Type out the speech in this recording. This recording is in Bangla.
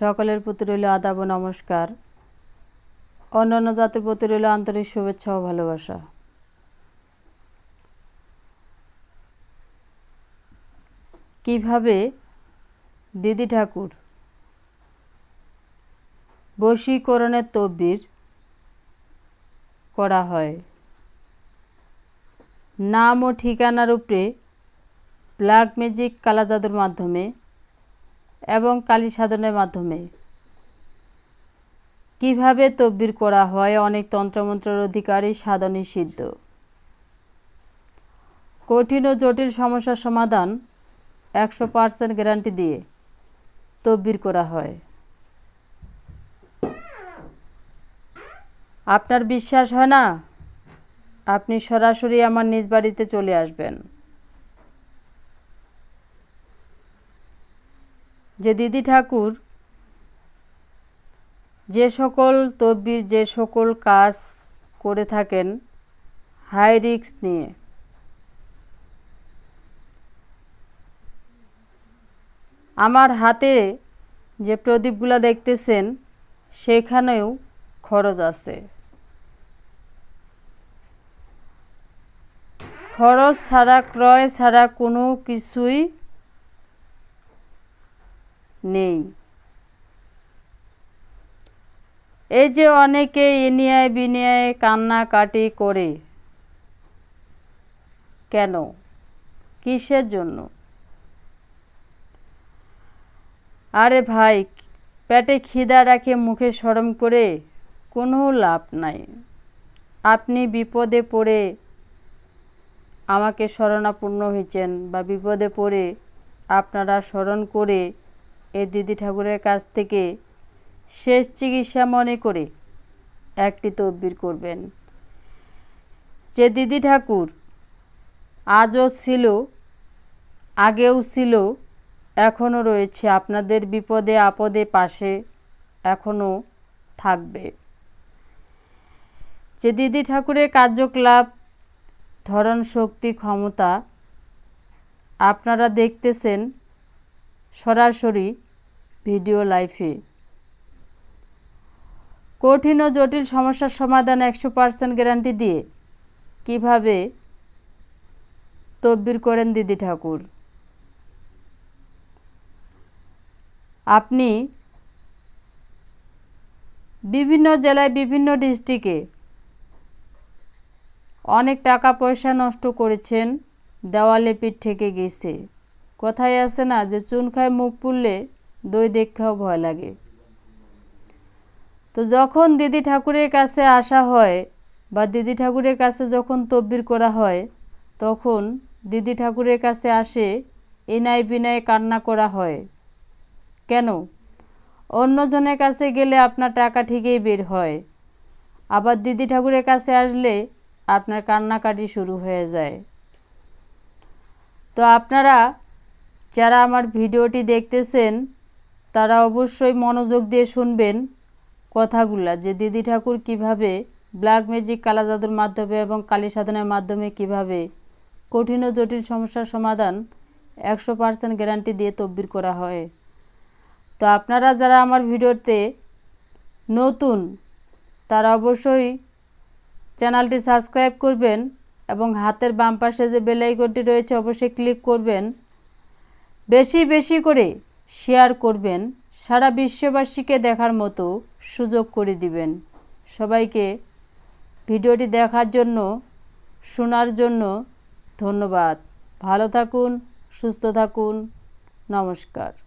সকলের প্রতি রইল আদাব নমস্কার। অন্যান্য জাতির প্রতি রইল আন্তরিক শুভেচ্ছা ও ভালোবাসা। কীভাবে দিদি ঠাকুর বশীকরণের তদ্বির করা হয়? নাম ও ঠিকানার উপরে ব্ল্যাক ম্যাজিক কালা জাদুর মাধ্যমে এবং কালী সাধনের মাধ্যমে। কীভাবে তদ্বির করা হয়? অনেক তন্ত্রমন্ত্রের অধিকারী সাধনী সিদ্ধ কঠিন ও জটিল সমস্যার সমাধান একশো পার্সেন্ট গ্যারান্টি দিয়ে তদ্বির করা হয়। আপনার বিশ্বাস হয় না? আপনি সরাসরি আমার নিজ বাড়িতে চলে আসবেন। যে দিদি ঠাকুর, যে সকল তদ্বির, যে সকল কাজ করে থাকেন, হাই রিক্স নিয়ে। আমার হাতে যে প্রদীপগুলো দেখতেছেন, সেখানেও খরচ আছে। খরচ ছাড়া, ক্রয় ছাড়া কোনো কিছুই নেই। এই যে অনেকে এনিয়ায় বিনিয়ায় কান্নাকাটি করে, কেন? কিসের জন্য? আরে ভাই, পেটে খিদা রাখে, মুখে সরম করে কোনো লাভ নাই। আপনি বিপদে পড়ে আমাকে শরণাপূর্ণ হয়েছেন বা বিপদে পড়ে আপনারা স্মরণ করে এই দিদি ঠাকুরের কাছ থেকে শেষ চিকিৎসা মনে করে একটি তদবির করবেন। যে দিদি ঠাকুর আজও ছিল, আগেও ছিল, এখনও রয়েছে, আপনাদের বিপদে, আপদে পাশে এখনও থাকবে। যে দিদি ঠাকুরের কার্যকলাপ ধরন শক্তি, ক্ষমতা আপনারা দেখতেছেন সরাসরি ভিডিও লাইফে। কঠিন ও জটিল সমস্যার সমাধান একশো পার্সেন্ট গ্যারান্টি দিয়ে কীভাবে তদবির করেন দিদি ঠাকুর? আপনি বিভিন্ন জেলায়, বিভিন্ন ডিস্ট্রিক্টে অনেক টাকা পয়সা নষ্ট করেছেন, দেওয়ালে পিঠ থেকে গেছে। কথায় আছে না যে চুন খায় মুখ পুড়লে দই দেখাও ভয় লাগে। তো যখন দিদি ঠাকুরের কাছে আসা হয় বা দিদি ঠাকুরের কাছে যখন তব্বির করা হয়, তখন দিদি ঠাকুরের কাছে আসে এনাই বিনায় কান্না করা হয়। কেন? অন্যজনের কাছে গেলে আপনার টাকা ঠিকই বের হয়। আবার দিদি ঠাকুরের কাছে আসলে আপনার কান্নাকাটি শুরু হয়ে যায়। তো আপনারা যারা আমার ভিডিওটি দেখতেছেন তারা অবশ্যই মনোযোগ দিয়ে শুনবেন কথাগুলা যে দিদি ঠাকুর কীভাবে ব্ল্যাক ম্যাজিক, কালা জাদুর মাধ্যমে এবং কালী সাধনের মাধ্যমে কীভাবে কঠিন ও জটিল সমস্যার সমাধান একশো পার্সেন্ট গ্যারান্টি দিয়ে তব্বির করা হয়। তো আপনারা যারা আমার ভিডিওতে নতুন, তারা অবশ্যই চ্যানেলটি সাবস্ক্রাইব করবেন এবং হাতের বাম পাশে যে বেলাইকনটি রয়েছে, অবশ্যই ক্লিক করবেন। বেশি বেশি করে শেয়ার করবেন, সারা বিশ্ববাসীকে দেখার মতো সুযোগ করে দিবেন। সবাইকে ভিডিওটি দেখার জন্য, শোনার জন্য ধন্যবাদ। ভালো থাকুন, সুস্থ থাকুন। নমস্কার।